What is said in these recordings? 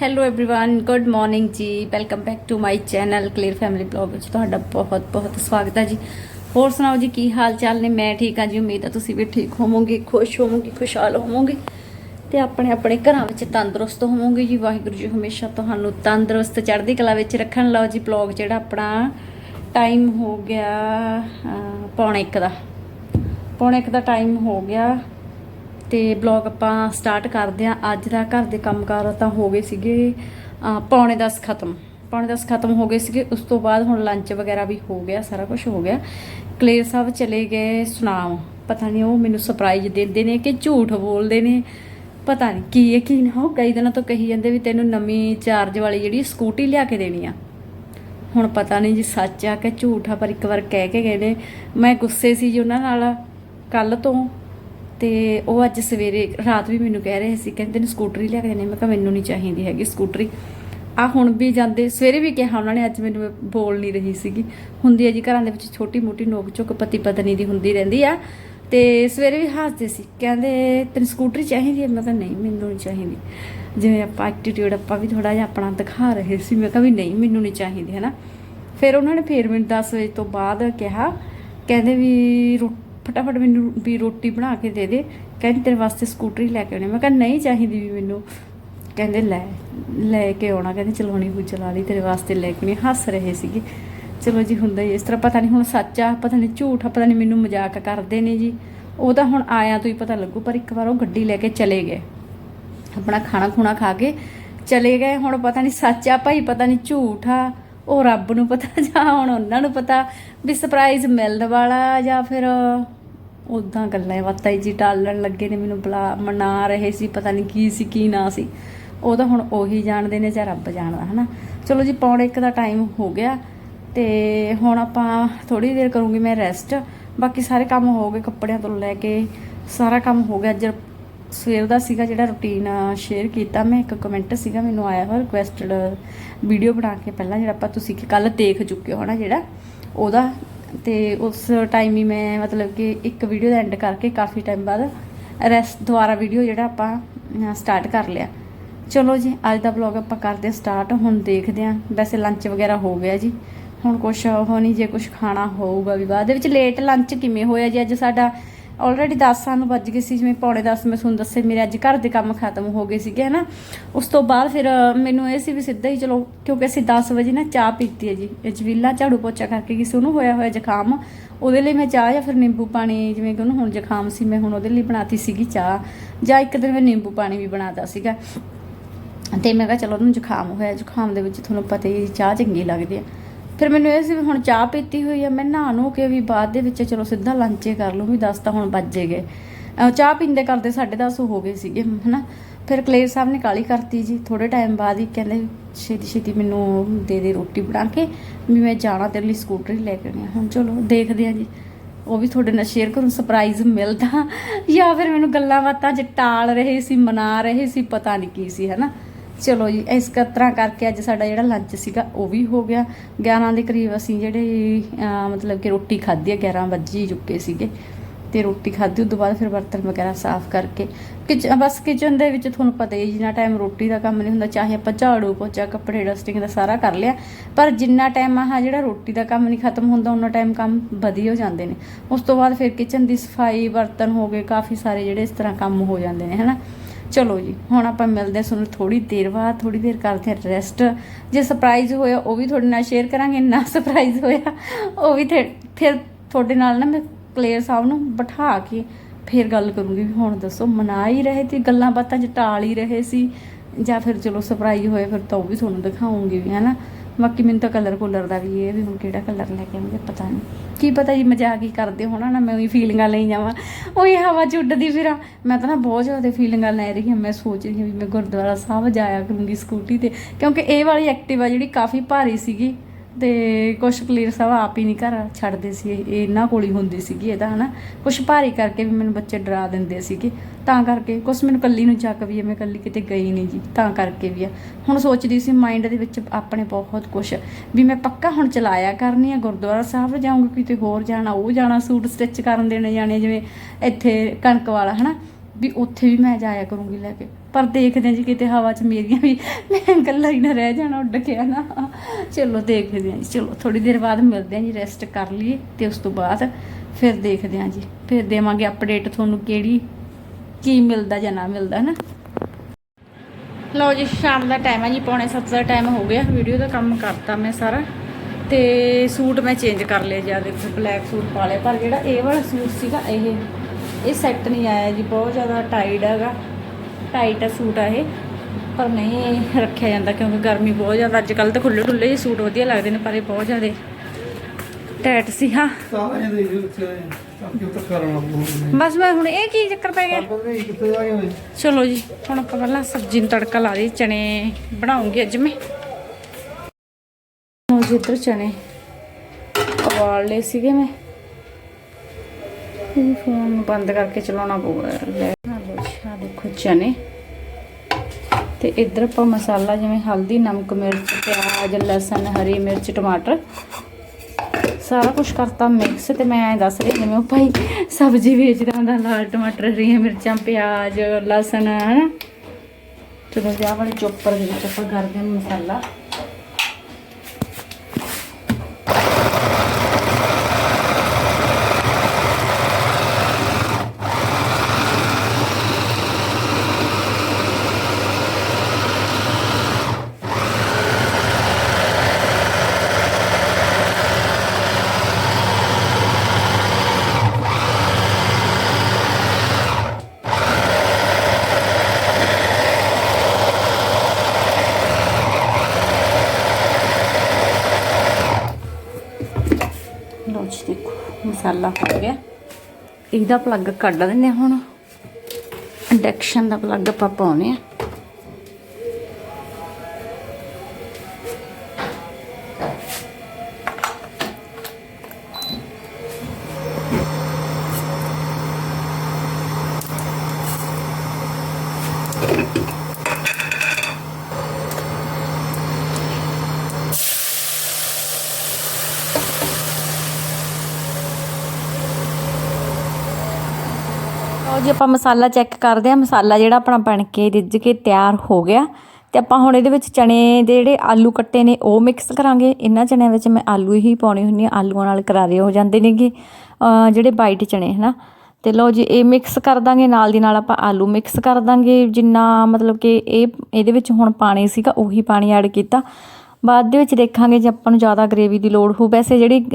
Hello everyone good morning ਜੀ welcome back to my channel clear family blog ਵਿੱਚ ਤੁਹਾਡਾ ਬਹੁਤ ਬਹੁਤ ਸਵਾਗਤ ਹੈ ਜੀ ਹੋਰ ਸੁਣਾਓ ਜੀ ਕੀ ਹਾਲ ਚਾਲ ਨੇ ਮੈਂ ਠੀਕ ਹਾਂ ਜੀ ਉਮੀਦ ਹੈ ਤੁਸੀਂ ਵੀ ਠੀਕ ਹੋਵੋਗੇ ਖੁਸ਼ ਹੋਵੋਗੇ ਖੁਸ਼ਹਾਲ ਹੋਵੋਗੇ ਤੇ ਆਪਣੇ ਆਪਣੇ ਘਰਾਂ ਵਿੱਚ ਤੰਦਰੁਸਤ ਹੋਵੋਗੇ ਜੀ ਵਾਹਿਗੁਰੂ ਜੀ ਹਮੇਸ਼ਾ ਤੁਹਾਨੂੰ ਤੰਦਰੁਸਤ ਚੜ੍ਹਦੀ ਕਲਾ ਵਿੱਚ ਰੱਖਣ ਲਓ ਜੀ ਬਲੌਗ ਜਿਹੜਾ ਆਪਣਾ ਟਾਈਮ ਹੋ ਗਿਆ ਅਹ, ਪੌਣੇ ਇੱਕ ਦਾ ਪੌਣੇ ਇੱਕ ਦਾ ਟਾਈਮ ਹੋ ਗਿਆ ਤੇ ਬਲੌਗ ਆਪਾਂ ਸਟਾਰਟ ਕਰਦੇ ਆ ਅੱਜ ਦਾ ਘਰ ਦੇ ਕੰਮਕਾਰ ਤਾਂ ਹੋ ਗਏ ਸੀਗੇ, ਅਹ, ਪੌਣੇ 10 ਖਤਮ। ਪੌਣੇ 10 ਖਤਮ ਹੋ ਗਏ ਸੀਗੇ। ਉਸ ਤੋਂ ਬਾਅਦ ਹੁਣ ਲੰਚ ਵਗੈਰਾ ਵੀ ਹੋ ਗਿਆ, ਸਾਰਾ ਕੁਝ ਹੋ ਗਿਆ। ਕਲੇਰ ਸਾਹਿਬ ਚਲੇ ਗਏ ਸੁਨਾਮ। ਪਤਾ ਨਹੀਂ ਉਹ ਮੈਨੂੰ ਸਰਪ੍ਰਾਈਜ਼ ਦਿੰਦੇ ਨੇ ਕਿ ਝੂਠ ਬੋਲਦੇ ਨੇ। ਪਤਾ ਨਹੀਂ ਕੀ ਹੈ ਕੀ ਨਾ ਉਹ ਕਈ ਦਿਨਾਂ ਤੋਂ ਕਹੀ ਜਾਂਦੇ ਵੀ ਤੈਨੂੰ ਨਵੀਂ ਚਾਰਜ ਵਾਲੀ ਜਿਹੜੀ ਸਕੂਟੀ ਲਿਆ ਕੇ ਦੇਣੀ ਆ। ਹੁਣ ਪਤਾ ਨਹੀਂ ਜੀ ਸੱਚ ਆ ਕਿ ਝੂਠ ਆ, ਪਰ ਇੱਕ ਵਾਰ ਕਹਿ ਕੇ ਗਏ ਨੇ। ਮੈਂ ਗੁੱਸੇ ਸੀ ਜੀ ਉਹਨਾਂ ਨਾਲ ਕੱਲ ਤੋਂ। ਤੇ ਉਹ ਅੱਜ ਸਵੇਰੇ, ਰਾਤ ਵੀ ਮੈਨੂੰ ਕਹਿ ਰਹੇ ਸੀ, ਕਹਿੰਦੇ ਨੇ ਸਕੂਟਰੀ ਲਿਆ ਕੇ ਦੇਣੀ ਮੈਂ ਕਿਹਾ, ਮੈਨੂੰ ਨਹੀਂ ਚਾਹੀਦੀ ਹੈਗੀ ਸਕੂਟਰੀ। ਆ ਹੁਣ ਵੀ ਜਾਂਦੇ, ਸਵੇਰੇ ਵੀ ਕਿਹਾ ਉਹਨਾਂ ਨੇ, ਅੱਜ ਮੈਨੂੰ ਬੋਲ ਨਹੀਂ ਰਹੀ ਸੀਗੀ। ਹੁੰਦੀ ਹੈ ਜੀ, ਘਰਾਂ ਦੇ ਵਿੱਚ ਛੋਟੀ ਮੋਟੀ ਨੋਕ ਝੋਕ ਪਤੀ ਪਤਨੀ ਦੀ ਹੁੰਦੀ ਰਹਿੰਦੀ ਆ। ਤੇ ਸਵੇਰੇ ਵੀ ਹੱਸਦੇ ਸੀ। ਕਹਿੰਦੇ, ਤੈਨੂੰ ਸਕੂਟਰੀ ਚਾਹੀਦੀ ਹੈ? ਮੈਂ ਕਿਹਾ, ਨਹੀਂ, ਮੈਨੂੰ ਨਹੀਂ ਚਾਹੀਦੀ। ਜਿਵੇਂ ਆਪਾਂ ਐਟੀਟਿਊਡ ਆਪਾਂ ਵੀ ਥੋੜਾ ਜਿਹਾ ਆਪਣਾ ਦਿਖਾ ਰਹੇ ਸੀ। ਮੈਂ ਕਿਹਾ ਵੀ, ਨਹੀਂ, ਮੈਨੂੰ ਨਹੀਂ ਚਾਹੀਦੀ ਹੈ ਨਾ ਫਿਰ ਉਹਨਾਂ ਨੇ ਫੇਰ ਮੈਨੂੰ 10 ਵਜੇ ਤੋਂ ਬਾਅਦ ਕਿਹਾ, ਕਹਿੰਦੇ ਵੀ ਰੋ- ਫਟਾਫਟ ਮੈਨੂੰ ਵੀ ਰੋਟੀ ਬਣਾ ਕੇ ਦੇ ਦੇ। ਕਹਿੰਦੇ, ਤੇਰੇ ਵਾਸਤੇ ਸਕੂਟਰੀ ਲੈ ਕੇ ਆਉਣੀ ਮੈਂ ਕਿਹਾ, ਨਹੀਂ ਚਾਹੀਦੀ ਵੀ ਮੈਨੂੰ। ਕਹਿੰਦੇ, ਲੈ ਲੈ ਕੇ ਆਉਣਾ। ਕਹਿੰਦੇ, ਚਲਾਉਣੀ ਹੋ ਚਲਾ ਲਈ, ਤੇਰੇ ਵਾਸਤੇ ਲੈ ਕੇ ਨਹੀਂ ਹੱਸ ਰਹੇ ਸੀਗੇ। ਚਲੋ ਜੀ, ਹੁੰਦਾ ਹੀ ਇਸ ਤਰ੍ਹਾਂ ਪਤਾ ਨਹੀਂ ਹੁਣ ਸੱਚ ਆ, ਪਤਾ ਨਹੀਂ ਝੂਠ ਆ, ਪਤਾ ਨਹੀਂ ਮੈਨੂੰ ਮਜ਼ਾਕ ਕਰਦੇ ਨੇ ਜੀ। ਉਹ ਤਾਂ ਹੁਣ ਆਇਆ ਤੋਂ ਹੀ ਪਤਾ ਲੱਗੂ, ਪਰ ਇੱਕ ਵਾਰ ਉਹ ਗੱਡੀ ਲੈ ਕੇ ਚਲੇ ਗਏ। ਆਪਣਾ ਖਾਣਾ ਖੁਣਾ ਖਾ ਕੇ ਚਲੇ ਗਏ। ਹੁਣ ਪਤਾ ਨਹੀਂ ਸੱਚ ਆ ਭਾਈ, ਪਤਾ ਨਹੀਂ ਝੂਠ ਆ। ਉਹ ਰੱਬ ਨੂੰ ਪਤਾ ਜਾਂ ਹੁਣ ਉਹਨਾਂ ਨੂੰ ਪਤਾ ਵੀ ਸਰਪ੍ਰਾਈਜ਼ ਮਿਲਣ ਵਾਲਾ ਜਾਂ ਫਿਰ ਉਦਾਂ ਗੱਲਾਂ ਬਾਤਾਂ ਜੀ ਟਾਲਣ ਲੱਗੇ ਨੇ, ਮੈਨੂੰ ਬੁਲਾ ਮਨਾ ਰਹੇ ਸੀ, ਪਤਾ ਨਹੀਂ ਕੀ ਸੀ, ਕੀ ਨਾ ਸੀ। ਉਹ ਤਾਂ ਹੁਣ ਉਹੀ ਜਾਣਦੇ ਨੇ ਜਾਂ ਰੱਬ ਜਾਣਦਾ, ਹਨਾ। ਚਲੋ ਜੀ, ਪੌਣੇ ਇੱਕ ਦਾ ਟਾਈਮ ਹੋ ਗਿਆ ਤੇ ਹੁਣ ਆਪਾਂ ਥੋੜੀ ਦੇਰ ਕਰੂੰਗੀ ਮੈਂ ਰੈਸਟ ਬਾਕੀ ਸਾਰੇ ਕੰਮ ਹੋ ਗਏ ਕੱਪੜਿਆਂ ਤੋਂ ਲੈ ਕੇ, ਸਾਰਾ ਕੰਮ ਹੋ ਗਿਆ। ਅੱਜ ਸਵੇਰ ਦਾ ਸੀਗਾ ਜਿਹੜਾ ਰੁਟੀਨ ਸ਼ੇਅਰ ਕੀਤਾ ਮੈਂ, ਇੱਕ ਕਮੈਂਟ ਸੀਗਾ, ਮੈਨੂੰ ਆਇਆ ਹੋਇਆ ਰਿਕੁਐਸਟਡ ਵੀਡੀਓ ਬਣਾ ਕੇ। ਪਹਿਲਾਂ ਜਿਹੜਾ ਆਪਾਂ ਤੁਸੀਂ ਕਿ ਕੱਲ ਦੇਖ ਚੁੱਕੇ ਹੋ ਨਾ ਜਿਹੜਾ, ਉਹਦਾ ਤੇ ਉਸ ਟਾਈਮ ਹੀ ਮੈਂ ਮਤਲਬ ਕਿ ਇੱਕ ਵੀਡੀਓ ਦਾ ਐਂਡ ਕਰਕੇ ਕਾਫੀ ਟਾਈਮ ਬਾਅਦ ਰੈਸਟ ਦੁਬਾਰਾ ਵੀਡੀਓ ਜਿਹੜਾ ਆਪਾਂ ਸਟਾਰਟ ਕਰ ਲਿਆ। ਚਲੋ ਜੀ, ਅੱਜ ਦਾ ਵਲੌਗ ਆਪਾਂ ਕਰਦੇ ਸਟਾਰਟ ਹੁਣ ਦੇਖਦੇ ਆਂ ਵੈਸੇ ਲੰਚ ਵਗੈਰਾ ਹੋ ਗਿਆ ਜੀ। ਹੁਣ ਕੁਛ ਉਹ ਨਹੀਂ, ਜੇ ਕੁਛ ਖਾਣਾ ਹੋਊਗਾ ਵੀ ਬਾਅਦ ਦੇ ਵਿੱਚ ਲੇਟ ਲੰਚ ਕਿਵੇਂ ਹੋਇਆ ਜੀ? ਅੱਜ ਸਾਡਾ ਆਲਰੇਡੀ 10 ਸਾਨੂੰ ਵੱਜ ਗਏ ਸੀ, ਜਿਵੇਂ ਪੌਣੇ 10 ਮੈਂ ਤੁਹਾਨੂੰ ਦੱਸੇ ਮੇਰੇ ਅੱਜ ਘਰ ਦੇ ਕੰਮ ਖਤਮ ਹੋ ਗਏ ਸੀਗੇ, ਹਨਾ। ਉਸ ਤੋਂ ਬਾਅਦ ਫਿਰ ਮੈਨੂੰ ਇਹ ਸੀ ਵੀ ਸਿੱਧਾ ਹੀ ਚਲੋ, ਕਿਉਂਕਿ ਅਸੀਂ 10 ਵਜੇ ਨਾ ਚਾਹ ਪੀਤੀ ਹੈ ਜੀ, ਇਹ ਝਾੜੂ ਪੋਚਾ ਕਰਕੇ ਕਿਸੇ ਨੂੰ ਹੋਇਆ ਹੋਇਆ ਜ਼ੁਕਾਮ, ਉਹਦੇ ਲਈ ਮੈਂ ਚਾਹ ਜਾਂ ਫਿਰ ਨਿੰਬੂ ਪਾਣੀ, ਜਿਵੇਂ ਕਿ ਉਹਨੂੰ ਹੁਣ ਜ਼ੁਕਾਮ ਸੀ, ਮੈਂ ਹੁਣ ਉਹਦੇ ਲਈ ਬਣਾਤੀ ਸੀਗੀ ਚਾਹ, ਜਾਂ ਇੱਕ ਦਿਨ ਮੈਂ ਨਿੰਬੂ ਪਾਣੀ ਵੀ ਬਣਾਤਾ ਸੀਗਾ। ਤੇ ਮੈਂ ਕਿਹਾ ਚਲੋ ਉਹਨੂੰ ਜ਼ੁਕਾਮ ਹੋਇਆ, ਜ਼ੁਕਾਮ ਦੇ ਵਿੱਚ ਤੁਹਾਨੂੰ ਪਤਾ ਹੀ, ਚਾਹ ਚੰਗੀ ਲੱਗਦੀ ਹੈ। ਫਿਰ ਮੈਨੂੰ ਇਹ ਸੀ ਵੀ ਹੁਣ ਚਾਹ ਪੀਤੀ ਹੋਈ ਆ, ਮੈਂ ਨਹਾ ਨੂੰ ਕੇ ਵੀ ਬਾਅਦ ਦੇ ਵਿੱਚ ਚਲੋ ਸਿੱਧਾ ਲੰਚੇ ਕਰ ਲੂੰ ਵੀ 10 ਤਾਂ ਹੁਣ ਵੱਜੇ ਗਏ। ਚਾਹ ਪੀਂਦੇ ਕਰਦੇ 10:30 ਹੋ ਗਏ ਸੀਗੇ, ਹਨਾ? ਫਿਰ ਕਲੇਰ ਸਾਹਿਬ ਨੇ ਕਾਲੀ ਕਰਤੀ ਜੀ ਥੋੜੇ ਟਾਈਮ ਬਾਅਦ ਹੀ ਕਹਿੰਦੇ ਛੇਤੀ ਛੇਤੀ ਮੈਨੂੰ ਦੇ ਦੇ ਰੋਟੀ ਬਣਾ ਕੇ, ਵੀ ਮੈਂ ਜਾਣਾ ਤੇਰੇ ਲਈ ਸਕੂਟਰੀ ਲੈ ਕੇ ਆਉਣੀ ਹੁਣ ਚਲੋ ਦੇਖਦੇ ਆ ਜੀ, ਉਹ ਵੀ ਤੁਹਾਡੇ ਨਾਲ ਸ਼ੇਅਰ ਕਰੂੰ ਸਰਪ੍ਰਾਈਜ਼ ਮਿਲਦਾ। ਜਾਂ ਫਿਰ ਮੈਨੂੰ ਗੱਲਾਂ ਬਾਤਾਂ ਚ ਟਾਲ ਰਹੇ ਸੀ, ਮਨਾ ਰਹੇ ਸੀ, ਪਤਾ ਨਹੀਂ ਕੀ ਸੀ, ਹਨਾ? ਚਲੋ ਜੀ, ਇਸ ਤਰ੍ਹਾਂ ਕਰਕੇ ਅੱਜ ਸਾਡਾ ਜਿਹੜਾ ਲੰਚ ਸੀਗਾ, ਉਹ ਵੀ ਹੋ ਗਿਆ। 11 ਦੇ ਕਰੀਬ ਅਸੀਂ ਜਿਹੜੇ ਮਤਲਬ ਕਿ ਰੋਟੀ ਖਾਧੀ ਹੈ 11 ਵੱਜ ਹੀ ਚੁੱਕੇ ਸੀਗੇ। ਤੇ ਰੋਟੀ ਖਾਧੀ, ਉਸ ਤੋਂ ਬਾਅਦ ਫਿਰ ਬਰਤਨ ਵਗੈਰਾ ਸਾਫ਼ ਕਰਕੇ। ਕਿਚ, ਬਸ ਕਿਚਨ ਦੇ ਵਿੱਚ ਤੁਹਾਨੂੰ ਪਤਾ ਹੀ ਜਿੰਨਾ ਟਾਈਮ ਰੋਟੀ ਦਾ ਕੰਮ ਨਹੀਂ ਹੁੰਦਾ, ਚਾਹੇ ਆਪਾਂ ਝਾੜੂ ਪੋਚਾ, ਕੱਪੜੇ ਡਸਟਿੰਗ ਦਾ ਸਾਰਾ ਕਰ ਲਿਆ, ਪਰ ਜਿੰਨਾ ਟਾਈਮ ਆਹ ਜਿਹੜਾ ਰੋਟੀ ਦਾ ਕੰਮ ਨਹੀਂ ਖਤਮ ਹੁੰਦਾ ਉਹਨਾਂ ਟਾਈਮ ਕੰਮ ਵਧੀ ਹੋ ਜਾਂਦੇ ਨੇ। ਉਸ ਤੋਂ ਬਾਅਦ ਫਿਰ ਕਿਚਨ ਦੀ ਸਫ਼ਾਈ, ਬਰਤਨ ਹੋ ਗਏ, ਕਾਫੀ ਸਾਰੇ ਜਿਹੜੇ ਇਸ ਤਰ੍ਹਾਂ ਕੰਮ ਹੋ ਜਾਂਦੇ ਨੇ, ਹਨਾ? ਚਲੋ ਜੀ, ਹੁਣ ਆਪਾਂ ਮਿਲਦੇ ਹਾਂ ਤੁਹਾਨੂੰ ਥੋੜੀ ਦੇਰ ਬਾਅਦ ਥੋੜੀ ਦੇਰ ਕਰਦੇ ਹਾਂ ਰੈਸਟ ਜੇ ਸਰਪ੍ਰਾਈਜ਼ ਹੋਇਆ, ਉਹ ਵੀ ਤੁਹਾਡੇ ਨਾਲ ਸ਼ੇਅਰ ਕਰਾਂਗੇ, ਨਾ ਸਰਪ੍ਰਾਈਜ਼ ਹੋਇਆ, ਉਹ ਵੀ ਤੇ- ਫਿਰ ਤੁਹਾਡੇ ਨਾਲ ਨਾ ਮੈਂ ਕਲੇਅਰ ਸਾਹਿਬ ਨੂੰ ਬਿਠਾ ਕੇ ਫਿਰ ਗੱਲ ਕਰੂੰਗੀ ਵੀ ਹੁਣ ਦੱਸੋ ਮਨਾ ਹੀ ਰਹੇ ਤੇ ਗੱਲਾਂ ਬਾਤਾਂ ਚ ਟਾਲ ਹੀ ਰਹੇ ਸੀ, ਜਾਂ ਫਿਰ ਚਲੋ ਸਰਪ੍ਰਾਈਜ਼ ਹੋਏ ਫਿਰ ਤਾਂ ਉਹ ਵੀ ਤੁਹਾਨੂੰ ਦਿਖਾਉਂਗੀ ਵੀ, ਹਨਾ? ਬਾਕੀ ਮੈਨੂੰ ਤਾਂ ਕਲਰ ਕੂਲਰ ਦਾ ਵੀ ਇਹ ਵੀ ਹੁਣ ਕਿਹੜਾ ਕਲਰ ਲੈ ਕੇ ਆਉਂਗੇ ਪਤਾ ਨਹੀਂ ਕੀ ਪਤਾ ਜੀ ਮਜ਼ਾਕ ਹੀ ਕਰਦੇ ਹੋਣਾ ਨਾ, ਮੈਂ ਉਹੀ ਫੀਲਿੰਗਾਂ ਲਈ ਜਾਵਾਂ। ਉਹੀ ਹਵਾ ਚ ਉੱਡਦੀ ਫਿਰਾਂ। ਮੈਂ ਤਾਂ ਨਾ ਬਹੁਤ ਜ਼ਿਆਦਾ ਫੀਲਿੰਗਾਂ ਲੈ ਰਹੀ ਹਾਂ, ਮੈਂ ਸੋਚ ਰਹੀ ਹਾਂ ਵੀ ਮੈਂ ਗੁਰਦੁਆਰਾ ਸਾਹਿਬ ਜਾਇਆ ਕਰੂੰਗੀ ਸਕੂਟੀ ਤੇ, ਕਿਉਂਕਿ ਇਹ ਵਾਲੀ ਐਕਟਿਵਾ ਜਿਹੜੀ ਕਾਫੀ ਭਾਰੀ ਸੀਗੀ। ਤੇ ਕੁਛ ਕਲੀਅਰ ਸਾਹਿਬ ਆਪ ਹੀ ਨਹੀਂ ਘਰ ਛੱਡਦੇ ਸੀ, ਇਹ ਇਹਨਾਂ ਕੋਲ ਹੀ ਹੁੰਦੀ ਸੀਗੀ ਇਹਦਾ ਹਨਾ। ਕੁਛ ਭਾਰੀ ਕਰਕੇ ਵੀ ਮੈਨੂੰ ਬੱਚੇ ਡਰਾ ਦਿੰਦੇ ਸੀਗੇ। ਤਾਂ ਕਰਕੇ ਕੁਛ ਮੈਨੂੰ ਕੱਲੀ ਨੂੰ ਚੱਕ ਵੀ ਹੈ ਮੈਂ ਕੱਲੀ ਕਿਤੇ ਗਈ ਨਹੀਂ ਜੀ, ਤਾਂ ਕਰਕੇ ਵੀ ਆ। ਹੁਣ ਸੋਚਦੀ ਸੀ ਮਾਈਂਡ ਦੇ ਵਿੱਚ ਆਪਣੇ ਬਹੁਤ ਕੁਛ, ਵੀ ਮੈਂ ਪੱਕਾ ਹੁਣ ਚਲਾਇਆ ਕਰਨੀ ਆ, ਗੁਰਦੁਆਰਾ ਸਾਹਿਬ ਜਾਊਂਗੀ, ਕਿਤੇ ਹੋਰ ਜਾਣਾ, ਉਹ ਜਾਣਾ, ਸੂਟ ਸਟਿਚ ਕਰਨ ਦੇਣੇ ਜਾਣੇ, ਜਿਵੇਂ ਇੱਥੇ ਕਣਕ ਵਾਲਾ, ਹਨਾ। ਵੀ ਉੱਥੇ ਵੀ ਮੈਂ ਜਾਇਆ ਕਰੂੰਗੀ ਲੈ ਕੇ। ਪਰ ਦੇਖਦੇ ਹਾਂ ਜੀ ਕਿਤੇ ਹਵਾ 'ਚ ਮੇਰੀਆਂ ਵੀ ਮੈਂ ਇਕੱਲਾ ਹੀ ਨਾ ਰਹਿ ਜਾਣਾ ਉੱਡ ਕੇ ਨਾ ਚਲੋ ਦੇਖਦੇ ਹਾਂ ਜੀ, ਚਲੋ ਥੋੜੀ ਦੇਰ ਬਾਅਦ ਮਿਲਦੇ ਹਾਂ ਜੀ ਰੈਸਟ ਕਰ ਲਈਏ ਤੇ ਉਸ ਤੋਂ ਬਾਅਦ ਫਿਰ ਦੇਖਦੇ ਹਾਂ ਜੀ। ਫਿਰ ਦੇਵਾਂਗੇ ਅਪਡੇਟ ਤੁਹਾਨੂੰ ਕਿਹੜੀ, ਕੀ ਮਿਲਦਾ ਜਾਂ ਨਾ ਮਿਲਦਾ ਨਾ ਲਓ ਜੀ, ਸ਼ਾਮ ਦਾ ਟਾਈਮ ਹੈ ਜੀ, ਪੌਣੇ 7 ਦਾ ਟਾਈਮ ਹੋ ਗਿਆ। ਵੀਡੀਓ ਦਾ ਕੰਮ ਕਰਤਾ ਮੈਂ ਸਾਰਾ। ਤੇ ਸੂਟ ਮੈਂ ਚੇਂਜ ਕਰ ਲਿਆ ਜਾਂ ਦੇਖੋ ਬਲੈਕ ਸੂਟ ਪਾ ਲਿਆ। ਪਰ ਜਿਹੜਾ ਇਹ ਵਾਲਾ ਸੂਟ ਸੀਗਾ, ਇਹ ਇਹ ਸੈੱਟ ਨਹੀਂ ਆਇਆ ਜੀ ਬਹੁਤ ਜ਼ਿਆਦਾ ਟਾਈਟ ਹੈਗਾ। ਟਾਈਟ ਆ ਸੂਟ ਆ ਇਹ। ਪਰ ਨਹੀਂ ਰੱਖਿਆ ਜਾਂਦਾ ਕਿਉਂਕਿ ਗਰਮੀ ਬਹੁਤ ਜ਼ਿਆਦਾ ਅੱਜ ਕੱਲ ਤਾਂ ਖੁੱਲੇ ਖੁੱਲੇ ਜਿਹੇ ਸੂਟ ਵਧੀਆ ਲੱਗਦੇ ਨੇ ਪਰ ਇਹ ਬਹੁਤ ਜ਼ਿਆਦਾ ਟਾਈਟ ਸੀ ਹਾਂ। ਬਸ ਮੈਂ ਹੁਣ ਇਹ ਕੀ ਚੱਕਰ ਪੈ ਗਿਆ? ਚਲੋ ਜੀ ਹੁਣ ਆਪਾਂ ਪਹਿਲਾਂ ਸਬਜ਼ੀ ਨੂੰ ਤੜਕਾ ਲਾ ਦੇ ਚਨੇ ਬਣਾਉਂਗੀ ਅੱਜ ਮੈਂ। ਉਹ ਜਿੱਧਰ ਚਨੇ ਉਬਾਲ ਲਏ ਸੀਗੇ ਮੈਂ। ਫੋਨ ਬੰਦ ਕਰਕੇ ਚਲਾਉਣਾ ਪਊਗਾ ਲੈ ਲਓ ਜੀ, ਦੇਖੋ ਚਨੇ। ਤੇ ਇੱਧਰ ਆਪਾਂ ਮਸਾਲਾ ਜਿਵੇਂ ਹਲਦੀ ਨਮਕ ਮਿਰਚ ਪਿਆਜ਼ ਲਸਣ ਹਰੀ ਮਿਰਚ ਟਮਾਟਰ ਸਾਰਾ ਕੁਝ ਕਰਤਾ ਮਿਕਸ ਤੇ ਮੈਂ ਐਂ ਦੱਸ ਰਹੀ ਜਿਵੇਂ ਉਹ ਭਾਈ ਸਬਜ਼ੀ ਵੇਚਦਾ ਹੁੰਦਾ ਲਾਲ ਟਮਾਟਰ ਹਰੀਆਂ ਮਿਰਚਾਂ ਪਿਆਜ਼ ਲਸਣ ਹਨਾ? ਚਲੋ ਜੀ ਆਹ ਵਾਲੇ ਚੋਪਰ ਦੇ ਵਿੱਚ ਆਪਾਂ ਕਰਦੇ ਹਾਂ ਮਸਾਲਾ ਲਓ ਜੀ ਦੇਖੋ ਮਸਾਲਾ ਹੋ ਗਿਆ। ਇਹਦਾ ਪਲੱਗ ਕੱਢ ਦਿੰਦੇ ਹਾਂ ਹੁਣ। ਇੰਡਕਸ਼ਨ ਦਾ ਪਲੱਗ ਆਪਾਂ ਪਾਉਨੇ ਆ ਜੀ, ਆਪਾਂ ਮਸਾਲਾ ਚੈੱਕ ਕਰਦੇ ਹਾਂ। ਮਸਾਲਾ ਜਿਹੜਾ ਆਪਣਾ ਬਣ ਕੇ, ਰਿੱਝ ਕੇ ਤਿਆਰ ਹੋ ਗਿਆ। ਤੇ ਆਪਾਂ ਹੁਣ ਇਹਦੇ ਵਿੱਚ ਚਣੇ ਦੇ ਜਿਹੜੇ ਆਲੂ ਕੱਟੇ ਨੇ, ਉਹ ਮਿਕਸ ਕਰਾਂਗੇ। ਇਹਨਾਂ ਚਣਿਆਂ ਵਿੱਚ ਮੈਂ ਆਲੂ ਹੀ ਪਾਉਣੇ ਹੁੰਦੇ ਆ ਆਲੂਆਂ ਨਾਲ ਕਰਾਰੇ ਹੋ ਜਾਂਦੇ ਨੇਗੇ ਜਿਹੜੇ ਵਾਈਟ ਚਨੇ, ਹਨਾ? ਤੇ ਲਓ ਜੀ, ਇਹ ਮਿਕਸ ਕਰ ਦਾਂਗੇ। ਨਾਲ ਦੀ ਨਾਲ ਆਪਾਂ ਆਲੂ ਮਿਕਸ ਕਰ ਦਾਂਗੇ। ਜਿੰਨਾ ਮਤਲਬ ਕਿ ਇਹ, ਇਹਦੇ ਵਿੱਚ ਹੁਣ ਪਾਣੀ ਸੀਗਾ, ਉਹੀ ਪਾਣੀ ਐਡ ਕੀਤਾ। ਬਾਅਦ ਦੇ ਵਿੱਚ ਦੇਖਾਂਗੇ ਜੇ ਆਪਾਂ ਨੂੰ ਜ਼ਿਆਦਾ ਗ੍ਰੇਵੀ ਦੀ ਲੋੜ ਹੋ ਵੈਸੇ ਜਿਹੜੀ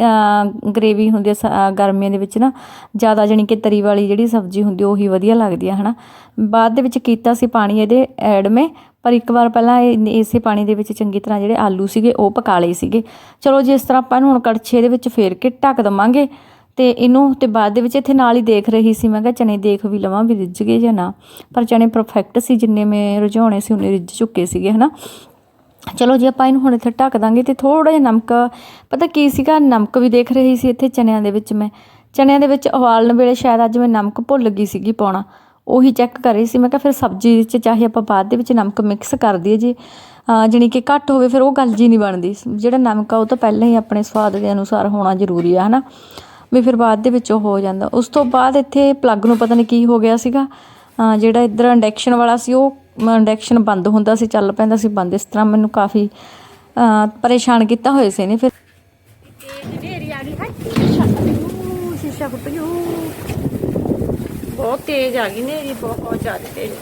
ਗ੍ਰੇਵੀ ਹੁੰਦੀ ਹੈ ਸ- ਗਰਮੀਆਂ ਦੇ ਵਿੱਚ ਨਾ, ਜ਼ਿਆਦਾ ਜਾਣੀ ਕਿ ਤਰੀ ਵਾਲੀ ਜਿਹੜੀ ਸਬਜ਼ੀ ਹੁੰਦੀ ਉਹੀ ਵਧੀਆ ਲੱਗਦੀ ਹੈ ਹਨਾ। ਬਾਅਦ ਦੇ ਵਿੱਚ ਕੀਤਾ ਸੀ ਪਾਣੀ ਇਹਦੇ ਐਡ ਮੈਂ, ਪਰ ਇੱਕ ਵਾਰ ਪਹਿਲਾਂ ਇਹ- ਇਸੇ ਪਾਣੀ ਦੇ ਵਿੱਚ ਚੰਗੀ ਤਰ੍ਹਾਂ ਜਿਹੜੇ ਆਲੂ ਸੀਗੇ, ਉਹ ਪਕਾ ਲਏ ਸੀਗੇ। ਚਲੋ, ਜਿਸ ਤਰ੍ਹਾਂ ਆਪਾਂ ਇਹਨੂੰ ਹੁਣ ਕੜਛੇ ਦੇ ਵਿੱਚ ਫੇਰ ਕੇ ਢੱਕ ਦਵਾਂਗੇ, ਤੇ ਇਹਨੂੰ, ਤੇ ਬਾਅਦ ਦੇ ਵਿੱਚ ਇੱਥੇ ਨਾਲ ਹੀ ਦੇਖ ਰਹੀ ਸੀ ਮੈਂ ਕਿਹਾ, ਚਨੇ ਦੇਖ ਵੀ ਲਵਾਂ ਵੀ ਰਿੱਝ ਗਏ ਜਾਂ ਨਾ। ਪਰ ਚਨੇ ਪਰਫੈਕਟ ਸੀ, ਜਿੰਨੇ ਮੈਂ ਰੁਝਾਉਣੇ ਸੀ ਉਹਨੇ ਰਿੱਝ ਚੁੱਕੇ ਸੀਗੇ, ਹਨਾ। ਚਲੋ ਜੇ ਆਪਾਂ ਇਹਨੂੰ ਹੁਣ ਇੱਥੇ ਢੱਕ ਦਾਂਗੇ ਤੇ ਥੋੜਾ ਜਿਹਾ ਨਮਕ, ਪਤਾ ਕੀ ਸੀਗਾ? ਨਮਕ ਵੀ ਦੇਖ ਰਹੀ ਸੀ ਇੱਥੇ ਚਨਿਆਂ ਦੇ ਵਿੱਚ ਮੈਂ। ਚਨਿਆਂ ਦੇ ਵਿੱਚ ਉਬਾਲਣ ਵੇਲੇ ਸ਼ਾਇਦ ਅੱਜ ਮੈਂ ਨਮਕ ਭੁੱਲ ਗਈ ਸੀਗੀ ਪਾਉਣਾ। ਉਹੀ ਚੈੱਕ ਕਰ ਰਹੀ ਸੀ। ਮੈਂ ਕਿਹਾ ਫਿਰ ਸਬਜ਼ੀ ਵਿੱਚ ਚਾਹੇ ਆਪਾਂ ਬਾਅਦ ਦੇ ਵਿੱਚ ਨਮਕ ਮਿਕਸ ਕਰ ਦਈਏ ਜੀ। ਅਹ ਜਾਣੀ ਕਿ ਘੱਟ ਹੋਵੇ ਫਿਰ ਉਹ ਗੱਲ ਜੀ ਨਹੀਂ ਬਣਦੀ। ਜਿਹੜਾ ਨਮਕ ਆ ਉਹ ਤਾਂ ਪਹਿਲਾਂ ਹੀ ਆਪਣੇ ਸਵਾਦ ਦੇ ਅਨੁਸਾਰ ਹੋਣਾ ਜ਼ਰੂਰੀ ਆ, ਹਨਾ? ਵੀ ਫਿਰ ਬਾਅਦ ਦੇ ਵਿੱਚ ਉਹ ਹੋ ਜਾਂਦਾ। ਉਸ ਤੋਂ ਬਾਅਦ ਇੱਥੇ ਪਲੱਗ ਨੂੰ ਪਤਾ ਨਹੀਂ ਕੀ ਹੋ ਗਿਆ ਸੀਗਾ। ਜਿਹੜਾ ਇੱਧਰ ਇੰਡਕਸ਼ਨ ਵਾਲਾ ਸੀ, ਉਹ ਇੰਡਕਸ਼ਨ ਬੰਦ ਹੁੰਦਾ ਸੀ, ਚੱਲ ਪੈਂਦਾ ਸੀ ਬੰਦ। ਇਸ ਤਰ੍ਹਾਂ ਮੈਨੂੰ ਕਾਫੀ ਪਰੇਸ਼ਾਨ ਕੀਤਾ ਹੋਇਆ ਸੀ ਨੇ ਫਿਰ। ਹਨੇਰੀ ਆ ਗਈ ਹਾਏ ਸ਼ੀਸ਼ਾ ਫੁੱਟ ਗਿਆ ਬਹੁਤ ਤੇਜ਼ ਆ ਗਈ ਹਨੇਰੀ ਬਹੁਤ ਜ਼ਿਆਦਾ ਤੇਜ਼।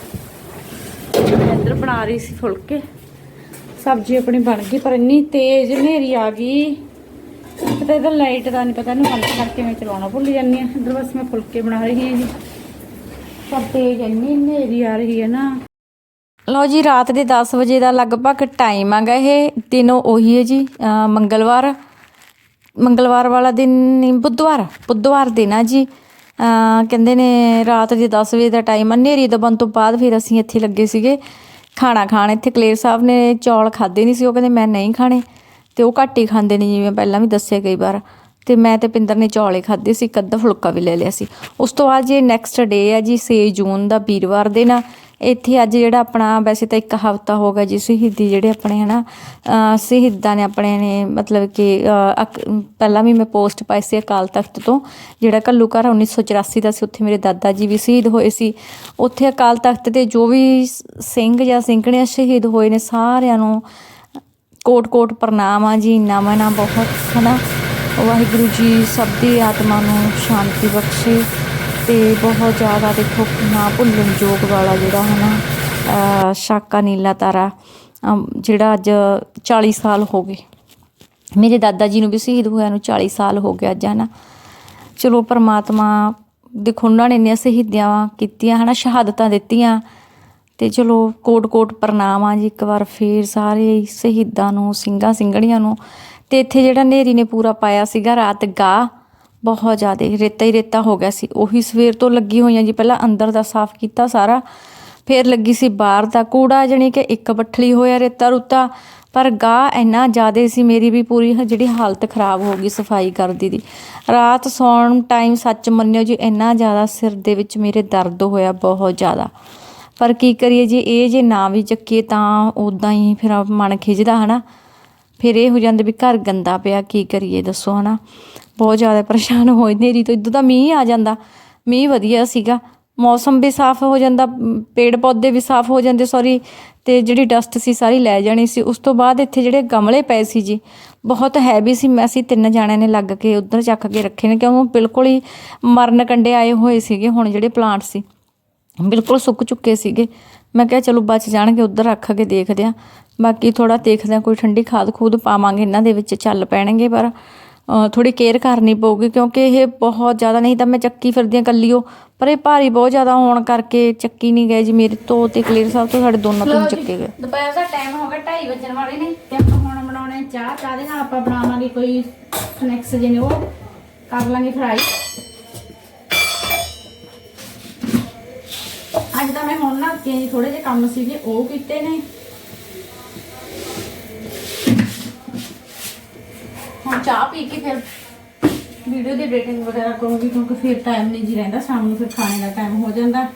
ਮੈਂ ਇੱਧਰ ਬਣਾ ਰਹੀ ਸੀ ਫੁਲਕੇ। ਸਬਜ਼ੀ ਆਪਣੀ ਬਣ ਗਈ, ਪਰ ਇੰਨੀ ਤੇਜ਼ ਹਨੇਰੀ ਆ ਗਈ। ਪਤਾ ਇਹਦਾ ਲਾਈਟ ਦਾ ਨਹੀਂ ਪਤਾ, ਇਹਨੂੰ ਬੰਦ ਕਰਕੇ ਮੈਂ ਚਲਾਉਣਾ ਭੁੱਲ ਜਾਂਦੀ ਹਾਂ। ਇੱਧਰ ਬਸ ਮੈਂ ਫੁਲਕੇ ਬਣਾ ਰਹੀ ਹਾਂ ਜੀ। ਪਰ ਤੇਜ਼ ਇੰਨੀ ਹਨੇਰੀ ਆ ਰਹੀ ਹੈ ਨਾ। ਲਓ ਜੀ, ਰਾਤ ਦੇ 10 ਵਜੇ ਦਾ ਲਗਭਗ ਟਾਈਮ ਆਗਾ ਇਹ। ਦਿਨੋਂ ਉਹੀ ਹੈ ਜੀ ਮੰਗਲਵਾਰ। ਮੰਗਲਵਾਰ ਵਾਲਾ ਦਿਨ ਨਹੀਂ, ਬੁੱਧਵਾਰ। ਬੁੱਧਵਾਰ ਦਿਨ ਆ ਜੀ। ਕਹਿੰਦੇ ਨੇ ਰਾਤ ਦੇ 10 ਵਜੇ ਦਾ ਟਾਈਮ ਹਨੇਰੀ ਦਬਣ ਤੋਂ ਬਾਅਦ ਫਿਰ ਅਸੀਂ ਇੱਥੇ ਲੱਗੇ ਸੀਗੇ। ਖਾਣਾ ਖਾਣ ਇੱਥੇ ਕਲੇਰ ਸਾਹਿਬ ਨੇ ਚੌਲ ਖਾਦੇ ਨਹੀਂ ਸੀ। ਉਹ ਕਹਿੰਦੇ, ਮੈਂ ਨਹੀਂ ਖਾਣੇ। ਤੇ ਉਹ ਘੱਟ ਹੀ ਖਾਂਦੇ ਨੇ ਜਿਵੇਂ ਪਹਿਲਾਂ ਵੀ ਦੱਸਿਆ ਕਈ ਵਾਰ। ਤੇ ਮੈਂ ਤੇ ਪਿੰਦਰ ਨੇ ਚੌਲੇ ਖਾਦੇ ਸੀ। ਇੱਕ ਅੱਧਾ ਫੁਲਕਾ ਵੀ ਲੈ ਲਿਆ ਸੀ। ਉਸ ਤੋਂ ਬਾਅਦ ਜੇ ਨੈਕਸਟ ਡੇ ਆ ਜੀ 6 ਜੂਨ ਦਾ ਵੀਰਵਾਰ ਦਿਨ ਆ। ਇੱਥੇ ਅੱਜ ਜਿਹੜਾ ਆਪਣਾ, ਵੈਸੇ ਤਾਂ ਇੱਕ ਹਫਤਾ ਹੋ ਗਿਆ ਜੀ ਸ਼ਹੀਦੀ ਜਿਹੜੇ ਆਪਣੇ ਹਨਾ, ਅਹ ਸ਼ਹੀਦਾਂ ਨੇ ਆਪਣੇ ਨੇ, ਮਤਲਬ ਕਿ ਅਕ- ਪਹਿਲਾਂ ਵੀ ਮੈਂ ਪੋਸਟ ਪਾਈ ਸੀ ਅਕਾਲ ਤਖਤ ਤੋਂ, ਜਿਹੜਾ ਘੱਲੂ ਘਰ 1984 ਦਾ ਸੀ, ਉੱਥੇ ਮੇਰੇ ਦਾਦਾ ਜੀ ਵੀ ਸ਼ਹੀਦ ਹੋਏ ਸੀ। ਉੱਥੇ ਅਕਾਲ ਤਖਤ ਦੇ ਜੋ ਵੀ ਸਿੰਘ ਜਾਂ ਸਿੰਘਣੀਆਂ ਸ਼ਹੀਦ ਹੋਏ ਨੇ ਸਾਰਿਆਂ ਨੂੰ ਕੋਟ ਕੋਟ ਪ੍ਰਣਾਮ ਆ ਜੀ ਨਮਨ ਨਾ ਬਹੁਤ, ਹਨਾ। ਵਾਹਿਗੁਰੂ ਜੀ ਸਭ ਦੀ ਆਤਮਾ ਨੂੰ ਸ਼ਾਂਤੀ ਬਖਸ਼ੇ। ਅਤੇ ਬਹੁਤ ਜ਼ਿਆਦਾ ਦੇਖੋ ਨਾ ਭੁੱਲਣ ਯੋਗ ਵਾਲਾ ਜਿਹੜਾ ਹਨਾ, ਅਹ ਸ਼ਾਕਾ ਨੀਲਾ ਤਾਰਾ ਜਿਹੜਾ ਅੱਜ 40 ਸਾਲ ਹੋ ਗਏ। ਮੇਰੇ ਦਾਦਾ ਜੀ ਨੂੰ ਵੀ ਸ਼ਹੀਦ ਹੋਇਆ ਨੂੰ 40 ਸਾਲ ਹੋ ਗਿਆ ਅੱਜ ਹਨਾ। ਚਲੋ ਪਰਮਾਤਮਾ ਦੇਖੋ ਉਹਨਾਂ ਨੇ ਇੰਨੀਆਂ ਸ਼ਹੀਦੀਆਂ ਕੀਤੀਆਂ ਹਨਾ, ਸ਼ਹਾਦਤਾਂ ਦਿੱਤੀਆਂ। ਤੇ ਚਲੋ ਕੋਟ ਕੋਟ ਪ੍ਰਣਾਮ ਆ ਜੀ ਇੱਕ ਵਾਰ ਫੇਰ ਸਾਰੇ ਸ਼ਹੀਦਾਂ ਨੂੰ, ਸਿੰਘਾਂ ਸਿੰਘਣੀਆਂ ਨੂੰ। ਤੇ ਇੱਥੇ ਜਿਹੜਾ ਨੇਰੀ ਨੇ ਪੂਰਾ ਪਾਇਆ ਸੀਗਾ ਰਾਤ ਗਾ ਬਹੁਤ ਜ਼ਿਆਦਾ ਰੇਤਾ ਹੀ ਰੇਤਾ ਹੋ ਗਿਆ ਸੀ। ਉਹੀ ਸਵੇਰ ਤੋਂ ਲੱਗੀ ਹੋਈਆਂ ਜੀ, ਪਹਿਲਾਂ ਅੰਦਰ ਦਾ ਸਾਫ਼ ਕੀਤਾ ਸਾਰਾ, ਫੇਰ ਲੱਗੀ ਸੀ ਬਾਹਰ ਦਾ ਕੂੜਾ, ਜਣੀ ਕਿ ਇੱਕ ਬੱਠਲੀ ਹੋਇਆ ਰੇਤਾ ਰੁੱਤਾ। ਪਰ ਗਾ ਇੰਨਾ ਜ਼ਿਆਦਾ ਸੀ ਮੇਰੀ ਵੀ ਪੂਰੀ ਜਿਹੜੀ ਹਾਲਤ ਖਰਾਬ ਹੋ ਗਈ ਸਫ਼ਾਈ ਕਰਦੀ ਦੀ। ਰਾਤ ਸੌਣ ਟਾਈਮ ਸੱਚ ਮੰਨਿਓ ਜੀ, ਇੰਨਾ ਜ਼ਿਆਦਾ ਸਿਰ ਦੇ ਵਿੱਚ ਮੇਰੇ ਦਰਦ ਹੋਇਆ ਬਹੁਤ ਜ਼ਿਆਦਾ। ਪਰ ਕੀ ਕਰੀਏ ਜੀ, ਇਹ ਜੇ ਨਾ ਵੀ ਚੱਕੀਏ ਤਾਂ ਉਦਾਂ ਹੀ ਫਿਰ ਮਨ ਖਿੱਚਦਾ ਹਨਾ? ਫਿਰ ਇਹ ਹੋ ਜਾਂਦਾ ਵੀ ਘਰ ਗੰਦਾ ਪਿਆ, ਕੀ ਕਰੀਏ ਦੱਸੋ ਹਨਾ। ਬਹੁਤ ਜ਼ਿਆਦਾ ਪਰੇਸ਼ਾਨ ਹੋਏ, ਨੇਰੀ ਤੋਂ ਇਦੋਂ ਤਾਂ ਮੀਂਹ ਆ ਜਾਂਦਾ। ਮੀਂਹ ਵਧੀਆ ਸੀਗਾ। ਮੌਸਮ ਵੀ ਸਾਫ਼ ਹੋ ਜਾਂਦਾ, ਪੇੜ ਪੌਦੇ ਵੀ ਸਾਫ਼ ਹੋ ਜਾਂਦੇ ਸੌਰੀ ਤੇ ਜਿਹੜੀ ਡਸਟ ਸੀ, ਸਾਰੀ ਲੈ ਜਾਣੀ ਸੀ। ਉਸ ਤੋਂ ਬਾਅਦ ਇੱਥੇ ਜਿਹੜੇ ਗਮਲੇ ਪਏ ਸੀ ਜੀ, ਬਹੁਤ ਹੈਵੀ ਸੀ। ਮੈਂ ਅਸੀਂ ਤਿੰਨ ਜਾਣਿਆਂ ਨੇ ਲੱਗ ਕੇ ਉਧਰ ਚੱਕ ਕੇ ਰੱਖੇ ਨੇ, ਕਿਉਂ? ਬਿਲਕੁਲ ਹੀ ਮਰਨ ਕੰਡੇ ਆਏ ਹੋਏ ਸੀਗੇ ਹੁਣ ਜਿਹੜੇ ਪਲਾਂਟ ਸੀ। ਬਿਲਕੁਲ ਸੁੱਕ ਚੁੱਕੇ ਸੀਗੇ। ਮੈਂ ਕਿਹਾ ਚਲੋ ਬਚ ਜਾਣਗੇ ਉਧਰ ਰੱਖ ਕੇ ਦੇਖਦੇ ਆ ਬਾਕੀ ਥੋੜਾ ਦੇਖਦੇ ਆ ਕੋਈ ਠੰਡੀ ਖਾਦ ਖੂਦ ਪਾਵਾਂਗੇ ਇਹਨਾਂ ਦੇ ਵਿੱਚ ਚੱਲ ਪੈਣਗੇ ਪਰ ਥੋੜੀ ਕੇਅਰ ਕਰਨੀ ਪਊਗੀ ਕਿਉਂਕਿ ਇਹ ਬਹੁਤ ਜ਼ਿਆਦਾ ਨਹੀਂ ਤਾਂ ਮੈਂ ਚੱਕੀ ਫਿਰਦੀ ਹਾਂ ਕੱਲੀਓ ਪਰ ਇਹ ਭਾਰੀ ਬਹੁਤ ਜ਼ਿਆਦਾ ਹੋਣ ਕਰਕੇ ਚੱਕੀ ਨਹੀਂ ਗਏ ਜੀ ਮੇਰੇ ਤੋਂ ਤੇ ਕਲੀਅਰ ਸਾਹਿਬ ਤੋਂ ਸਾਡੇ ਦੋਨਾਂ ਤੋਂ ਚੱਕੇ ਗਏ। ਦੁਪਹਿਰ ਦਾ ਟਾਈਮ ਹੋ ਗਿਆ 2:30 ਵੱਜਣ ਵਾਲੇ ਨੇ ਤੇ ਆਪਾਂ ਹੁਣ ਬਣਾਉਣੇ ਚਾਹ ਚਾਹ ਦੇ ਨਾਲ ਆਪਾਂ ਬਣਾਵਾਂਗੇ ਕੋਈ ਸਨੈਕਸ ਜਿਹਨੇ ਉਹ ਕਰ ਲਾਂਗੇ ਫਰਾਈ ਅੱਜ ਤਾਂ ਮੈਂ ਹੁਣ ਨਾ ਕਿ ਥੋੜੇ ਜਿਹੇ ਕੰਮ ਸੀਗੇ, ਉਹ ਕੀਤੇ ਨੇ। ਹੁਣ ਚਾਹ ਪੀ ਕੇ ਫਿਰ ਵੀਡੀਓ ਦੀ ਐਡੀਟਿੰਗ ਵਗੈਰਾ ਕਰੂੰਗੀ, ਕਿਉਂਕਿ ਫਿਰ ਟਾਈਮ ਨਹੀਂ ਜੀ ਰਹਿੰਦਾ, ਸ਼ਾਮ ਨੂੰ ਫਿਰ ਖਾਣੇ ਦਾ ਟਾਈਮ ਹੋ ਜਾਂਦਾ।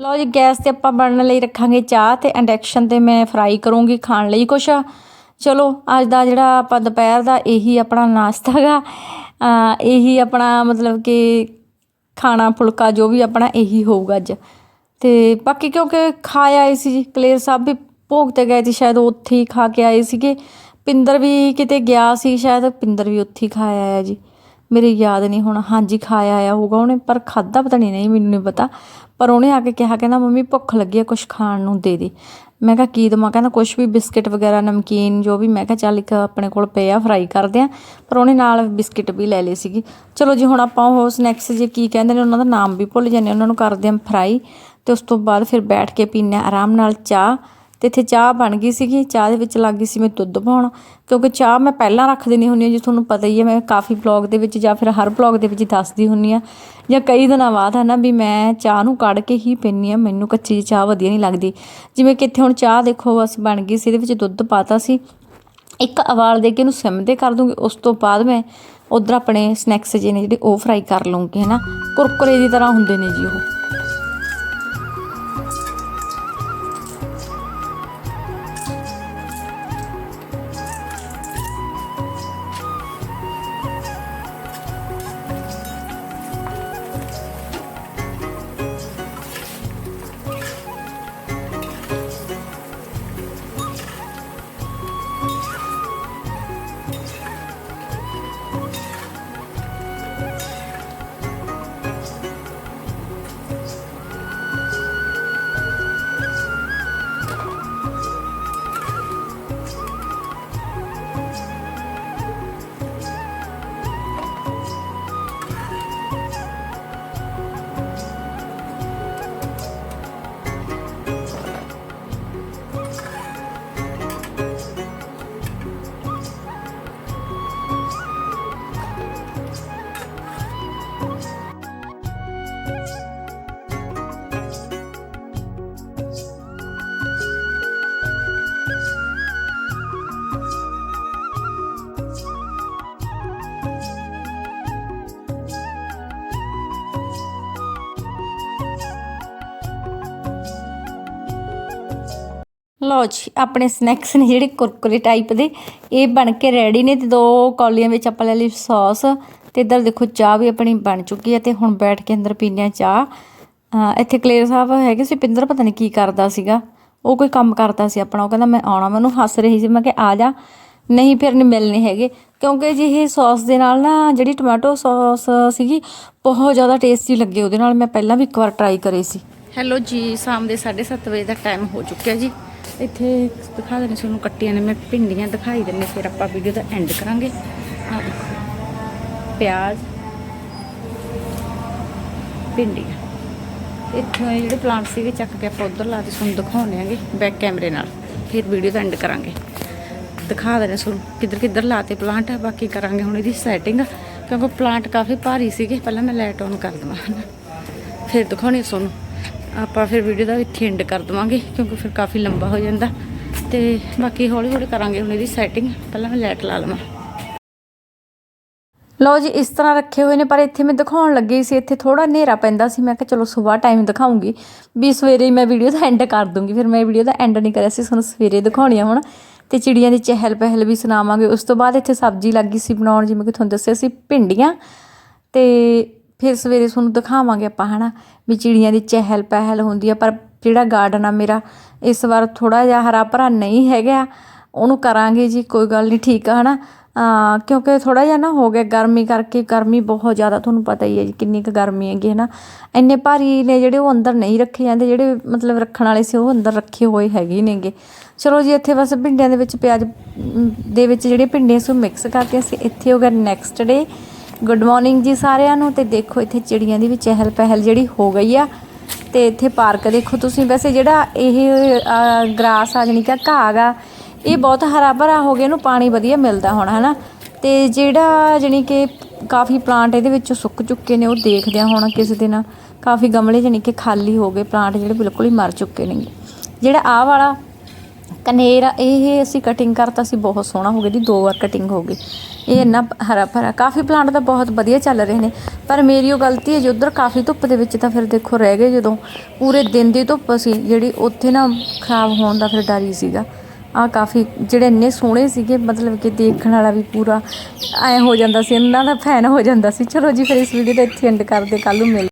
ਲਓ ਜੀ, ਗੈਸ ਤੇ ਆਪਾਂ ਬਣਨ ਲਈ ਰੱਖਾਂਗੇ ਚਾਹ ਤੇ ਇੰਡਕਸ਼ਨ ਤੇ ਮੈਂ ਫਰਾਈ ਕਰੂੰਗੀ ਖਾਣ ਲਈ ਕੁਛ। ਚਲੋ, ਅੱਜ ਦਾ ਜਿਹੜਾ ਆਪਾਂ ਦੁਪਹਿਰ ਦਾ ਇਹੀ ਆਪਣਾ ਨਾਸ਼ਤਾ ਹੈਗਾ ਅਹ ਇਹੀ ਆਪਣਾ ਮਤਲਬ ਕਿ ਖਾਣਾ, ਫੁਲਕਾ ਜੋ ਵੀ ਆਪਣਾ ਇਹੀ ਹੋਊਗਾ ਅੱਜ। ਤੇ ਬਾਕੀ ਕਿਉਂਕਿ ਖਾ ਆਏ ਸੀ ਜੀ, ਕਲੇਰ ਸਾਹਿਬ ਵੀ ਭੋਗ ਤੇ ਗਏ ਸੀ, ਸ਼ਾਇਦ ਉੱਥੇ ਹੀ ਖਾ ਕੇ ਆਏ ਸੀਗੇ। ਪਿੰਦਰ ਵੀ ਕਿਤੇ ਗਿਆ ਸੀ, ਸ਼ਾਇਦ ਪਿੰਦਰ ਵੀ ਉੱਥੇ ਹੀ ਖਾ ਆਇਆ ਜੀ। ਮੇਰੇ ਯਾਦ ਨਹੀਂ ਹੁਣ, ਹਾਂਜੀ ਖਾਇਆ ਆਇਆ ਹੋਊਗਾ ਉਹਨੇ, ਪਰ ਖਾਦਾ ਪਤਾ ਨਹੀਂ ਨਹੀਂ ਮੈਨੂੰ ਨਹੀਂ ਪਤਾ। ਪਰ ਉਹਨੇ ਆ ਕੇ ਕਿਹਾ, ਕਹਿੰਦਾ ਮੰਮੀ ਭੁੱਖ ਲੱਗੀ ਆ ਕੁਝ ਖਾਣ ਨੂੰ, ਦੇ ਦੇ। ਮੈਂ ਕਿਹਾ, ਕੀ ਦਵਾਂ ਕਹਿੰਦਾ ਕੁਝ ਵੀ ਬਿਸਕਟ ਵਗੈਰਾ, ਨਮਕੀਨ, ਜੋ ਵੀ। ਮੈਂ ਕਿਹਾ, ਚੱਲ ਇੱਕ ਆਪਣੇ ਕੋਲ ਪਏ ਆ ਫਰਾਈ ਕਰਦੇ ਆ। ਪਰ ਉਹਨੇ ਨਾਲ ਬਿਸਕਟ ਵੀ ਲੈ ਲਏ ਸੀਗੀ। ਚਲੋ ਜੀ, ਹੁਣ ਆਪਾਂ ਉਹ ਸਨੈਕਸ ਜੇ ਕੀ ਕਹਿੰਦੇ ਨੇ, ਉਹਨਾਂ ਦਾ ਨਾਮ ਵੀ ਭੁੱਲ ਜਾਂਦੇ ਉਹਨਾਂ ਨੂੰ ਕਰਦੇ ਆ ਫਰਾਈ। ਤੇ ਉਸ ਤੋਂ ਬਾਅਦ ਫਿਰ ਬੈਠ ਕੇ ਪੀਨੇ ਆ, ਆਰਾਮ ਨਾਲ ਚਾਹ। ਤੇ ਇੱਥੇ ਚਾਹ ਬਣ ਗਈ ਸੀਗੀ, ਚਾਹ ਦੇ ਵਿੱਚ ਲੱਗ ਗਈ ਸੀ ਮੈਂ ਦੁੱਧ ਪਾਉਣ, ਕਿਉਂਕਿ ਚਾਹ ਮੈਂ ਪਹਿਲਾਂ ਰੱਖ ਦਿੰਦੀ ਹੁੰਦੀ ਹਾਂ, ਜੀ ਤੁਹਾਨੂੰ ਪਤਾ ਹੀ ਹੈ, ਮੈਂ ਕਾਫੀ ਬਲੌਗ ਦੇ ਵਿੱਚ ਜਾਂ ਫਿਰ ਹਰ ਬਲੌਗ ਦੇ ਵਿੱਚ ਦੱਸਦੀ ਹੁੰਦੀ ਆ ਜਾਂ ਕਈ ਦਿਨਾਂ ਬਾਅਦ ਹੈ ਨਾ ਵੀ ਮੈਂ ਚਾਹ ਨੂੰ ਕੱਢ ਕੇ ਹੀ ਪੀਂਦੀ ਆ ਮੈਨੂੰ ਕੱਚੀ ਜਿਹੀ ਚਾਹ ਵਧੀਆ ਨਹੀਂ ਲੱਗਦੀ। ਜਿਵੇਂ ਕਿ ਇੱਥੇ ਹੁਣ ਚਾਹ ਦੇਖੋ, ਬਸ ਬਣ ਗਈ ਸੀ, ਇਹਦੇ ਵਿੱਚ ਦੁੱਧ ਪਾਤਾ ਸੀ। ਇੱਕ ਉਬਾਲ ਦੇ ਕੇ ਇਹਨੂੰ ਸਿਮ ਤੇ ਕਰ ਦੂੰਗੀ, ਉਸ ਤੋਂ ਬਾਅਦ ਮੈਂ ਉਧਰ ਆਪਣੇ ਸਨੈਕਸ ਜੇ ਨੇ ਜਿਹੜੇ ਉਹ ਫਰਾਈ ਕਰ ਲਵਾਂਗੀ ਹੈ ਨਾ। ਕੁਰਕੁਰੇ ਦੀ ਤਰ੍ਹਾਂ ਹੁੰਦੇ ਨੇ ਜੀ ਉਹ। ਲਓ ਜੀ, ਆਪਣੇ ਸਨੈਕਸ ਨੇ ਜਿਹੜੇ ਕੁਰਕੁਰੇ ਟਾਈਪ ਦੇ, ਇਹ ਬਣ ਕੇ ਰੈਡੀ ਨੇ ਤੇ ਦੋ ਕੌਲੀਆਂ ਵਿੱਚ ਆਪਾਂ ਲੈ ਲਈ ਸੌਸ ਤੇ ਇੱਧਰ ਦੇਖੋ ਚਾਹ ਵੀ ਆਪਣੀ ਬਣ ਚੁੱਕੀ ਹੈ ਤੇ ਹੁਣ ਬੈਠ ਕੇ ਅੰਦਰ ਪੀਂਦੇ ਹਾਂ ਚਾਹ। ਇੱਥੇ ਕਲੇਰ ਸਾਹਿਬ ਹੈਗੇ ਸੀ, ਪਿੰਦਰ ਪਤਾ ਨਹੀਂ ਕੀ ਕਰਦਾ ਸੀਗਾ। ਉਹ ਕੋਈ ਕੰਮ ਕਰਦਾ ਸੀ ਆਪਣਾ, ਉਹ ਕਹਿੰਦਾ ਮੈਂ ਆਉਣਾ ਮੈਨੂੰ ਹੱਸ ਰਹੀ ਸੀ, ਮੈਂ ਕਿ ਆ ਜਾ। ਨਹੀਂ ਫਿਰ ਨਹੀਂ ਮਿਲਨੇ ਹੈਗੇ, ਕਿਉਂਕਿ ਜੀ ਇਹ ਸੌਸ ਦੇ ਨਾਲ ਨਾ ਜਿਹੜੀ ਟੋਮੈਟੋ ਸੌਸ ਸੀਗੀ, ਬਹੁਤ ਜ਼ਿਆਦਾ ਟੇਸਟੀ ਲੱਗੇ ਉਹਦੇ ਨਾਲ, ਮੈਂ ਪਹਿਲਾਂ ਵੀ ਇੱਕ ਵਾਰ ਟਰਾਈ ਕਰੇ ਸੀ। ਹੈਲੋ ਜੀ, ਸ਼ਾਮ ਦੇ 7:30 ਵਜੇ ਦਾ ਟਾਈਮ ਹੋ ਚੁੱਕਿਆ ਜੀ। ਇੱਥੇ ਦਿਖਾ ਦਿੰਦੇ, ਤੁਹਾਨੂੰ ਕੱਟੀਆਂ ਨੇ, ਮੈਂ ਭਿੰਡੀਆਂ ਦਿਖਾਈ ਦਿੰਨੇ ਫਿਰ ਆਪਾਂ ਵੀਡੀਓ ਦਾ ਐਂਡ ਕਰਾਂਗੇ। ਆ ਪਿਆਜ਼, ਭਿੰਡੀਆਂ। ਇੱਥੋਂ ਇਹ ਜਿਹੜੇ ਪਲਾਂਟ ਸੀਗੇ, ਚੱਕ ਕੇ ਆਪਾਂ ਉਧਰ ਲਾ ਕੇ ਤੁਹਾਨੂੰ ਦਿਖਾਉਣੇ ਆਂਗੇ ਬੈਕ ਕੈਮਰੇ ਨਾਲ। ਫਿਰ ਵੀਡੀਓ ਦਾ ਐਂਡ ਕਰਾਂਗੇ। ਦਿਖਾ ਦੇਣੇ ਤੁਹਾਨੂੰ ਕਿੱਧਰ ਕਿੱਧਰ ਲਾਤੇ ਪਲਾਂਟ ਬਾਕੀ ਕਰਾਂਗੇ ਹੁਣ ਇਹਦੀ ਸੈਟਿੰਗ ਕਿਉਂਕਿ ਪਲਾਂਟ ਕਾਫੀ ਭਾਰੀ ਸੀਗੇ, ਪਹਿਲਾਂ ਮੈਂ ਲਾਈਟ ਔਨ ਕਰ ਦਵਾਂ। ਫਿਰ ਦਿਖਾਉਣੀ ਤੁਹਾਨੂੰ। ਆਪਾਂ ਫਿਰ ਵੀਡੀਓ ਦਾ ਇੱਥੇ ਐਂਡ ਕਰ ਦਵਾਂਗੇ, ਕਿਉਂਕਿ ਫਿਰ ਕਾਫੀ ਲੰਬਾ ਹੋ ਜਾਂਦਾ। ਤੇ ਬਾਕੀ ਹੌਲੀ ਹੌਲੀ ਕਰਾਂਗੇ ਹੁਣ ਇਹਦੀ ਸੈਟਿੰਗ ਪਹਿਲਾਂ ਮੈਂ ਲਾਈਟ ਲਾ ਲਵਾਂ। ਲਓ ਜੀ, ਇਸ ਤਰ੍ਹਾਂ ਰੱਖੇ ਹੋਏ ਨੇ, ਪਰ ਇੱਥੇ ਮੈਂ ਦਿਖਾਉਣ ਲੱਗੀ ਸੀ, ਇੱਥੇ ਥੋੜਾ ਹਨੇਰਾ ਪੈਂਦਾ ਸੀ। ਮੈਂ ਕਿਹਾ, ਚਲੋ ਸਵੇਰ ਟਾਈਮ ਦਿਖਾਉਂਗੀ, ਵੀ ਸਵੇਰੇ ਮੈਂ ਵੀਡੀਓ ਦਾ ਐਂਡ ਕਰ ਦੂੰਗੀ। ਫਿਰ ਮੈਂ ਵੀਡੀਓ ਦਾ ਐਂਡ ਨਹੀਂ ਕਰਿਆ ਸੀ ਤੁਹਾਨੂੰ ਸਵੇਰੇ ਦਿਖਾਉਣੀ ਆ ਹੁਣ। ਤੇ ਚਿੜੀਆਂ ਦੀ ਚਹਿਲ ਪਹਿਲ ਵੀ ਸੁਣਾਵਾਂਗੇ। ਉਸ ਤੋਂ ਬਾਅਦ ਇੱਥੇ ਸਬਜ਼ੀ ਲੱਗੀ ਸੀ ਬਣਾਉਣ, ਜਿਵੇਂ ਕਿ ਤੁਹਾਨੂੰ ਦੱਸਿਆ ਸੀ, ਭਿੰਡੀਆਂ। ਤੇ ਫਿਰ ਸਵੇਰੇ ਤੁਹਾਨੂੰ ਦਿਖਾਵਾਂਗੇ ਆਪਾਂ ਹੈ ਨਾ ਵੀ ਚਿੜੀਆਂ ਦੀ ਚਹਿਲ ਪਹਿਲ ਹੁੰਦੀ ਆ, ਪਰ ਜਿਹੜਾ ਗਾਰਡਨ ਆ ਮੇਰਾ, ਇਸ ਵਾਰ ਥੋੜਾ ਜਿਹਾ ਹਰਾ ਭਰਾ ਨਹੀਂ ਹੈਗਾ। ਉਹਨੂੰ ਕਰਾਂਗੇ ਜੀ, ਕੋਈ ਗੱਲ ਨਹੀਂ, ਠੀਕ ਆ, ਹਨਾ। ਅਹ ਕਿਉਂਕਿ ਥੋੜਾ ਜਿਹਾ ਨਾ ਹੋ ਗਿਆ ਗਰਮੀ ਕਰਕੇ, ਗਰਮੀ ਬਹੁਤ ਜ਼ਿਆਦਾ ਤੁਹਾਨੂੰ ਪਤਾ ਹੀ ਹੈ ਜੀ, ਕਿੰਨੀ ਕੁ ਗਰਮੀ ਹੈਗੀ ਹੈ ਨਾ ਇੰਨੇ ਭਾਰੀ ਨੇ ਜਿਹੜੇ ਉਹ ਅੰਦਰ ਨਹੀਂ ਰੱਖੇ ਜਾਂਦੇ, ਜਿਹੜੇ ਮਤਲਬ ਰੱਖਣ ਵਾਲੇ ਸੀ, ਉਹ ਅੰਦਰ ਰੱਖੇ ਹੋਏ ਹੈਗੇ ਨੇਗੇ। ਚਲੋ ਜੀ, ਇੱਥੇ ਬਸ ਭਿੰਡੀਆਂ ਦੇ ਵਿੱਚ, ਪਿਆਜ਼ ਦੇ ਵਿੱਚ ਜਿਹੜੇ ਭਿੰਡੀਆਂ ਸੀ, ਉਹ ਮਿਕਸ ਕਰਕੇ ਅਸੀਂ ਇੱਥੇ ਹੋ ਗਿਆ ਨੈਕਸਟ ਡੇ ਗੁੱਡ ਮਾਰਨਿੰਗ ਜੀ ਸਾਰਿਆਂ ਨੂੰ ਤੇ ਦੇਖੋ ਇੱਥੇ ਚਿੜੀਆਂ ਦੀ ਵੀ ਚਹਿਲ ਪਹਿਲ ਜਿਹੜੀ ਹੋ ਗਈ ਆ ਤੇ ਇੱਥੇ ਪਾਰਕ ਦੇਖੋ ਤੁਸੀਂ ਵੈਸੇ ਜਿਹੜਾ ਇਹ ਗ੍ਰਾਸ ਆ ਜਾਣੀ ਕਿ ਘਾਹ ਗਾ ਇਹ ਬਹੁਤ ਹਰਾ ਭਰਾ ਹੋ ਗਿਆ, ਇਹਨੂੰ ਪਾਣੀ ਵਧੀਆ ਮਿਲਦਾ ਹੁਣ, ਹਨਾ? ਤੇ ਜਿਹੜਾ ਜਾਣੀ ਕਿ ਕਾਫੀ ਪਲਾਂਟ ਇਹਦੇ ਵਿੱਚੋਂ ਸੁੱਕ ਚੁੱਕੇ ਨੇ, ਉਹ ਦੇਖਦੇ ਆ ਹੁਣ ਕਿਸੇ ਦਿਨ। ਕਾਫੀ ਗਮਲੇ ਜਾਣੀ ਕਿ ਖਾਲੀ ਹੋ ਗਏ ਪਲਾਂਟ ਜਿਹੜੇ ਬਿਲਕੁਲ ਹੀ ਮਰ ਚੁੱਕੇ ਨੇ। ਜਿਹੜਾ ਆਹ ਵਾਲਾ ਕਨੇਰ ਇਹ ਅਸੀਂ ਕਟਿੰਗ ਕਰਤਾ ਸੀ, ਬਹੁਤ ਸੋਹਣਾ ਹੋ ਗਿਆ ਜੀ, ਦੋ ਵਾਰ ਕਟਿੰਗ ਹੋ ਗਈ। ਇਹ ਇੰਨਾ ਹਰਾ ਭਰਾ, ਕਾਫੀ ਪਲਾਂਟ ਤਾਂ ਬਹੁਤ ਵਧੀਆ ਚੱਲ ਰਹੇ ਨੇ, ਪਰ ਮੇਰੀ ਉਹ ਗਲਤੀ ਹੈ ਜੀ, ਉਧਰ ਕਾਫੀ ਧੁੱਪ ਦੇ ਵਿੱਚ ਤਾਂ ਫਿਰ ਦੇਖੋ ਰਹਿ ਗਏ ਜਦੋਂ, ਪੂਰੇ ਦਿਨ ਦੀ ਧੁੱਪ ਸੀ, ਜਿਹੜੀ ਉੱਥੇ ਨਾ ਖਰਾਬ ਹੋਣ ਦਾ ਫਿਰ ਡਰ ਹੀ ਸੀਗਾ। ਆ ਕਾਫੀ, ਜਿਹੜੇ ਇੰਨੇ ਸੋਹਣੇ ਸੀਗੇ, ਮਤਲਬ ਕਿ ਦੇਖਣ ਵਾਲਾ ਵੀ ਪੂਰਾ ਐ ਹੋ ਜਾਂਦਾ ਸੀ ਇਹਨਾਂ ਦਾ ਫੈਨ ਹੋ ਜਾਂਦਾ ਸੀ, ਚਲੋ ਜੀ, ਫਿਰ ਇਸ ਵੀਡੀਓ ਦਾ ਇੱਥੇ ਐਂਡ ਕਰਦੇ ਕੱਲ ਨੂੰ ਮਿਲ